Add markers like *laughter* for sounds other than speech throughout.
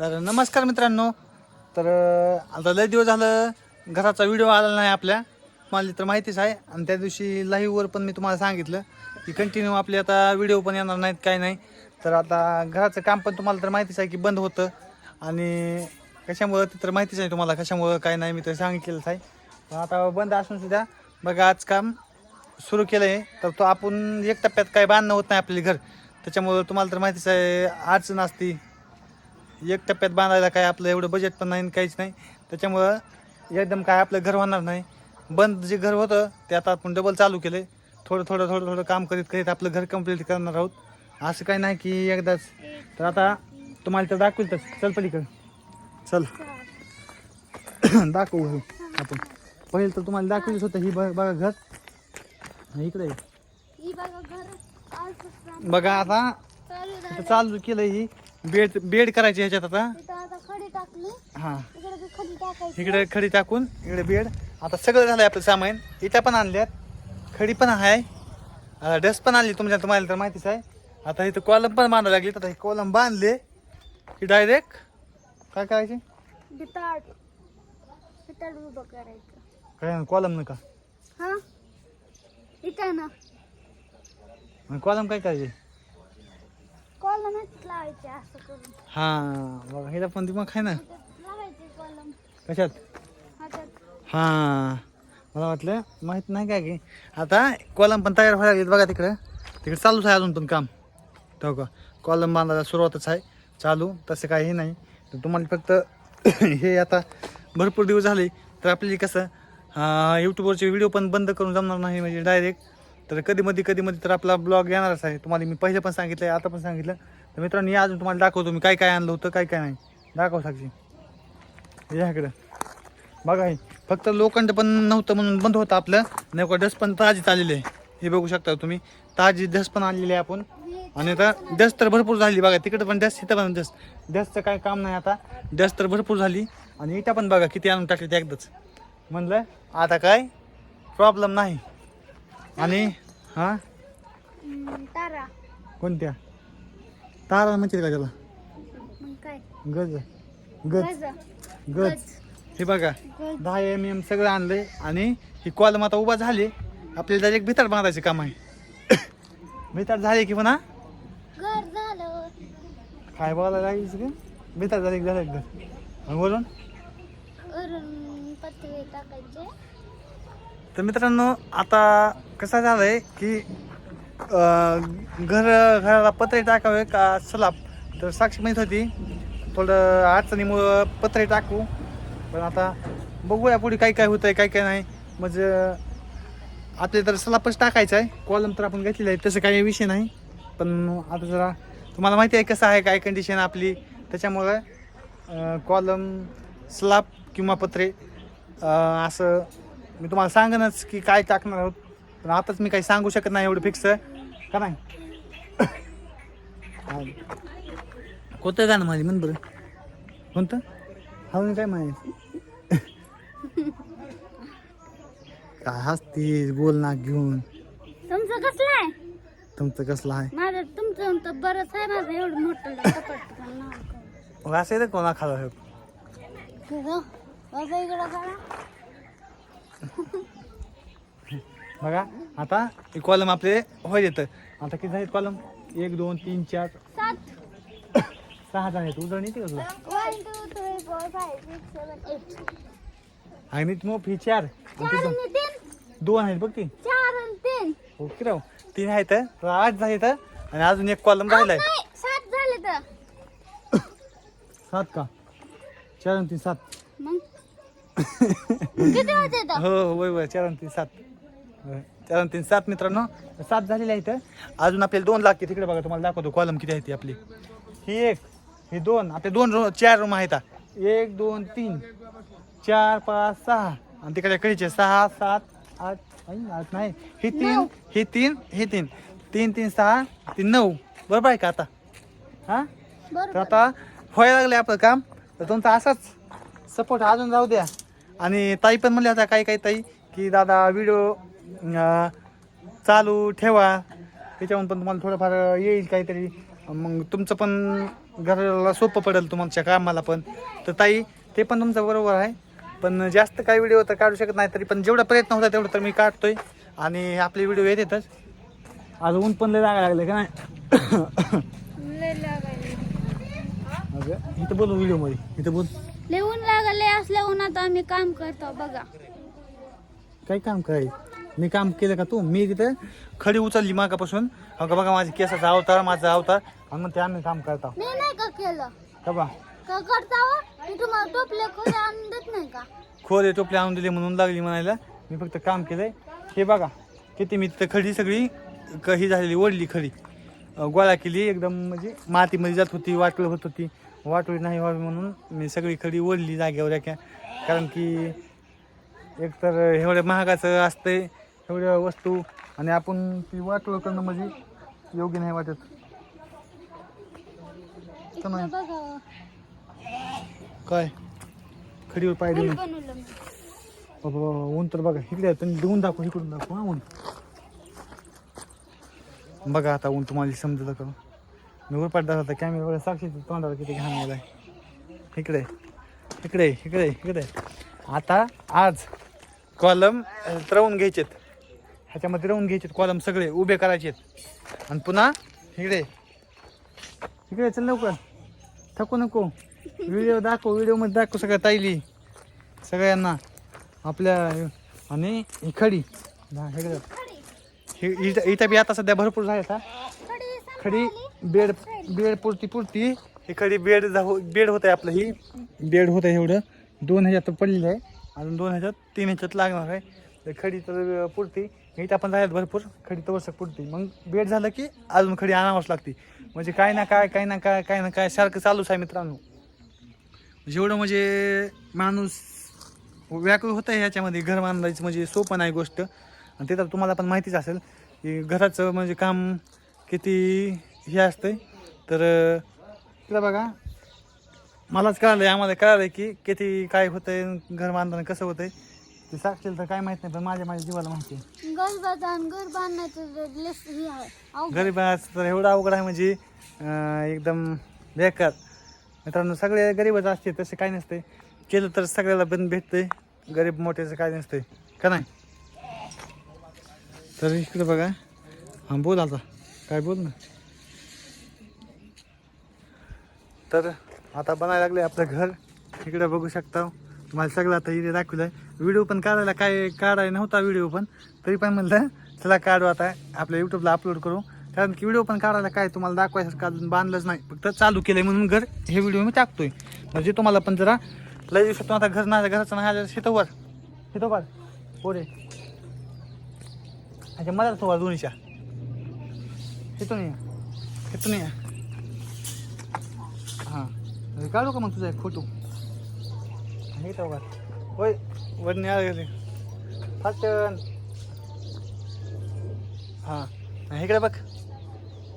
तर नमस्कार मित्रांनो. तर आता लय दिवस झालं घराचा व्हिडिओ आला नाही आपल्या. मला तर माहितीच आहे. आणि त्या दिवशी लाईव्हवर पण मी तुम्हाला सांगितलं की कंटिन्यू आपले आता व्हिडिओ पण येणार नाहीत काय नाही. तर आता घराचं काम पण तुम्हाला तर माहितीच आहे की बंद होतं. आणि कशामुळं ते तर माहितीच आहे तुम्हाला कशामुळं काय नाही मी तर सांगितलेलंच आहे. पण आता बंद असून सुद्धा बघा आज काम सुरू केलं आहे तर तो आपण एक टप्प्यात काय बांधणं होत नाही आपले घर. त्याच्यामुळं तुम्हाला तर माहितीच आहे अडचण असती. एक टप्प्यात बांधायला काय आपलं एवढं बजेट पण नाही आणि काहीच नाही. त्याच्यामुळं एकदम काय आपलं घर होणार नाही. बंद जे घर होतं ते आता आपण डबल चालू केलं थोडं थोडं थोडं थोडं काम करीत करीत आपलं घर कंप्लीट करणार आहोत. असं काही नाही की एकदाच. तर आता तुम्हाला तर दाखवेल तर चल पलीकडं. चल. *coughs* दाखवू आपण. पहिलं तर तुम्हाला दाखवलीच होतं ही बघ- बघा घर. इकडे बघा आता चालू केलं ही. बेड बेड करायची ह्याच्यात आता? तिथं आता खडी टाकली. हां. इकडे बी खडी टाकायची. इकडे खडी टाकून इकडे बेड. आता सगळं झालंय आपलं सामान. इटा पण आणल्यात. खडी पण आहे. डस्ट पण आणली तुमच्या तुम्हाला तर माहितीच आहे. आता इथं कॉलम पण बांधायला लागली आता हे कॉलम बांधले की डायरेक्ट काय करायचे? बिताड बिताड उभं करायचं. काय कॉलम नका. हा? इथं ना. कॉलम काय करायचे? कॉलमच लावायचे असं करून हां बघा हिला पण दिमाग आहे ना. लावायचे कॉलम कशात? हातात हां मला वाटलं माहीत नाही काय की. आता कॉलम पण तयार व्हायला लागलीत बघा तिकडं. तिकडे चालूच आहे अजून पण काम. तो का? कॉलम बांधायला सुरुवातच आहे. चालू तसं काही नाही. तर तुम्हाला फक्त *coughs* हे आता भरपूर दिवस झाले तर आपली कसं यूट्यूबवरचे व्हिडिओ पण बंद करून जमणार नाही म्हणजे डायरेक्ट तर कधी मध्ये कधी मध्ये तर आपला ब्लॉग येणारच आहे. तुम्हाला मी पहिले पण सांगितलं आहे आता पण सांगितलं. तर मित्रांनो या अजून तुम्हाला दाखवतो मी काय काय आणलं होतं काय काय नाही. दाखव साक्षी. या इकडं. बघा हे फक्त लोखंड पण नव्हतं म्हणून बंद होतं आपलं. नाही डस्ट पण ताजीच आलेली आहे. हे बघू शकता तुम्ही. ताजी डस्ट पण आणलेली आहे आपण. आणि आता डस्ट तर भरपूर झाली बघा तिकडं पण डस्ट इथं पण डस्ट. डस्टचं काय काम नाही आता. डस्ट तर भरपूर झाली. आणि इटा पण बघा किती आणून टाकले ते एकदाच. म्हणलं आता काय? प्रॉब्लेम नाही. आणि? हां? तारा. कोणत्या? तारा म्हणते का त्याला? मग काय? गज. गज. गज. गज. हे बघा गज. दहा एम एम सगळं आणलंय आणि ही कॉलम आता उभा झाली. आपल्याला डायरेक्ट भितर बांधायचे काम आहे. *coughs* भितर झाले की म्हणा घर झालं. काय बोलायला लागलीस का भितर झाले की झालं एकदा आणि वरून वरून पत्रे टाकायचे. तर मित्रांनो आता कसं झालंय की घर घराला पत्रे टाकावे का सलाब तर साक्षी माहीत होती थोडं अडचणीमुळं पत्रे टाकू. पण आता बघूया पुढे काय काय होतंय काय काय नाही. म्हणजे आपले तर सलापच टाकायचं आहे. कॉलम तर आपण घेतलेला आहे तसं काही विषय नाही. पण आता जरा तुम्हाला माहिती आहे कसं आहे काय कंडिशन आपली. त्याच्यामुळं कॉलम स्लाब किंवा पत्रे असं मी तुम्हाला सांगनच की काय टाकणार आहोत. पण आताच मी काही सांगू शकत नाही एवढं फिक्स का नाही? हा. कोणतं गाणं माझी म्हण बरं. कोणतं? हवं काय माहिती काय हसतीस बोल ना घेऊन. तुमचं कसलं आहे? तुमचं कसलं आहे? माझं तुमचं बरंच आहे. माझं एवढं मोठं असं येतं कोणा खाला बाबा इकडं बघा आता हे कॉलम आपले होय येतं. आता किती झाले कॉलम एक दोन तीन चार. सहा जण आहेत. उजळ येते का तुला? एट आणि मग ही चार. दोन आहेत बघ ती चार आणि तीन. ओके राव. तीन आहेत. आठ झाले तर? आणि अजून एक कॉलम राहिलाय. सात का? चार आणि तीन सात. हो हो वय वय चार आणि तीन सात. आणि तीन सात मित्रांनो सात झालेले आहेत. अजून आपल्याला दोन लागते तिकडे बघा तुम्हाला दाखवतो कॉलम किती आहे ती आपली. ही एक ही दोन आपले दोन रूम चार रूम आहेत. एक दोन तीन चार पाच सहा. आणि तिकडे कडीचे सहा सात आठ आठ नाही. ही तीन. ही तीन ही तीन. तीन तीन सहा तीन नऊ. बरोबर आहे का आता? हां? तर आता व्हायला लागले आपलं काम. तर तुमचा असाच सपोर्ट अजून जाऊ द्या. आणि ताई पण म्हणले आता काही काही ताई की दादा व्हिडिओ चालू ठेवा. त्याच्यावरून पण तुम्हाला थोडंफार येईल काहीतरी. मग तुमचं पण घराला सोपं पडेल तुमच्या कामाला पण. तर ताई ते पण तुमचं बरोबर आहे. पण जास्त काही व्हिडिओ तर काढू शकत नाही तरी पण जेवढा प्रयत्न होता तेवढं तर मी काढतोय. आणि आपले व्हिडिओ येतातच. आज ऊन पण लय लागायला लागले का नाही? इथं बोल व्हिडिओमध्ये इथं बोल. लय ऊन लागले असल्या उन्हात आम्ही काम करतो बघा. काय काम करायचं मी काम केलं का तू? मी तिथे खडी उचलली मागापासून. अगं बघा माझ्या केसाचा अवतार माझा अवतार. आणि मग ते आम्ही काम करतो. मी नाही का केलं? का बा? का करता हो? मी तुम्हाला टोपले खोले आणून देत नाही का? खोरे टोपले आणून दिले म्हणून लागली म्हणायला. मी फक्त काम केलंय. हे बघा किती मी तिथं खडी सगळी क- ही झालेली ओढली खडी. अं, गोळा केली एकदम म्हणजे मातीमध्ये जात होती वाटोळी होत होती. वाटोळी नाही व्हावी म्हणून मी सगळी खडी ओढली जागेवर एका. कारण की एकतर एवढ्या महागाचं असतंय एवढ्या वस्तू आणि आपण ती वाटोळ करणं म्हणजे योग्य नाही वाटत. काय? खडीवर पाय देऊन. मी. बाबा ऊन तर बघा इकडे. तुम्ही देऊन दाखव इकडून दाखव हा ऊन. बघा आता ऊन तुम्हाला समजलं का? मी उरपाट दाखवता कॅमेरा साक्षी तोंडाला किती घाण गेलाय इकडे इकडे इकडे इकडे. आता आज कॉलम रवून घ्यायचेत. ह्याच्यामध्ये राहून घ्यायचे कॉलम सगळे उभे करायचेत आणि पुन्हा इकडे. इकडे चल लवकर. थकू नको. व्हिडिओ दाखव व्हिडिओमध्ये दाखव सगळ्या ताईली. सगळ्यांना. आपल्या आणि ही खडी. इथं इथं बी आता सध्या भरपूर झाले आता. खडी बेड बेड पुरती पुरती. ही खडी बेड बेड होत आहे आपलं. ही बेड होत आहे एवढं. दोन ह्याच्यात पडलेलं आहे. अजून दोन ह्याच्यात तीन ह्याच्यात लागणार आहे. तर खडी तर पुरती. इथं आपण झाल्यात भरपूर खडी तवसक पुरते मग बेट झालं की अजून खडी आणावंच लागते. म्हणजे काय ना काय काय ना काय काय ना काय सारखं चालूच आहे मित्रांनो. म्हणजे जेवढं म्हणजे माणूस व्याकुळ होतं ह्याच्यामध्ये घर बांधायचं म्हणजे सोपं नाही गोष्ट. आणि ते तर तुम्हाला पण माहितीच असेल की घराचं म्हणजे काम किती हे असतंय. तर तिला बघा. मलाच कळालं आहे आम्हाला कळालं आहे की किती काय होतंय घर बांधणं कसं होतंय. ते साक्षीला तर काय माहीत नाही पण माझ्या माझ्या जीवाला माहिती आहे. गरीबाचं आणि लेस हे आहे अवघड. गरिबाचं तर एवढं अवघड आहे म्हणजे अं, एकदम बेकार. मित्रांनो सगळे गरीबच असते तसे काही नसते. केलं तर सगळ्याला बंद भेटते गरीब मोठ्याचं काय नसते का नाही? तर इकडे बघा. हां बोल आता. काय बोल ना? तर आता बनायला लागले आपलं घर. इकडे बघू शकता. तुम्हाला सगळं आता इथे दाखवलं आहे व्हिडिओ पण काढायला काय काढायला नव्हता व्हिडिओ पण तरी पण म्हणलं चला काढू आता आपल्या यूट्यूबला अपलोड करू. कारण की व्हिडिओ पण काढायला काय तुम्हाला दाखवायचं अजून बांधलंच नाही. फक्त चालू केलंय म्हणून घर हे व्हिडिओ मी टाकतोय. म्हणजे तुम्हाला पण जरा लय दिवस आता घर नाही घराचं नाही आलं शेतोवर शेतोवर शेतं पोरे. अच्छा मला तो दोन्हीच्या. इथून या. इथून या. हां. काढू का मग तुझा एक फोटो हे होय. वर नाही आलं हां. इकडे बघ.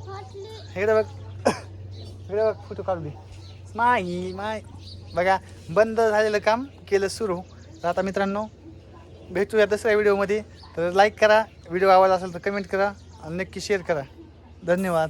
फाटली. इकडे बघ. इकडे बघ फोटो काढू दे. माई माय बघा बंद झालेलं काम केलं सुरू. तर आता मित्रांनो भेटूया दुसऱ्या व्हिडिओमध्ये. तर लाईक करा. व्हिडिओ आवडला असेल तर कमेंट करा. आणि नक्की शेअर करा. धन्यवाद.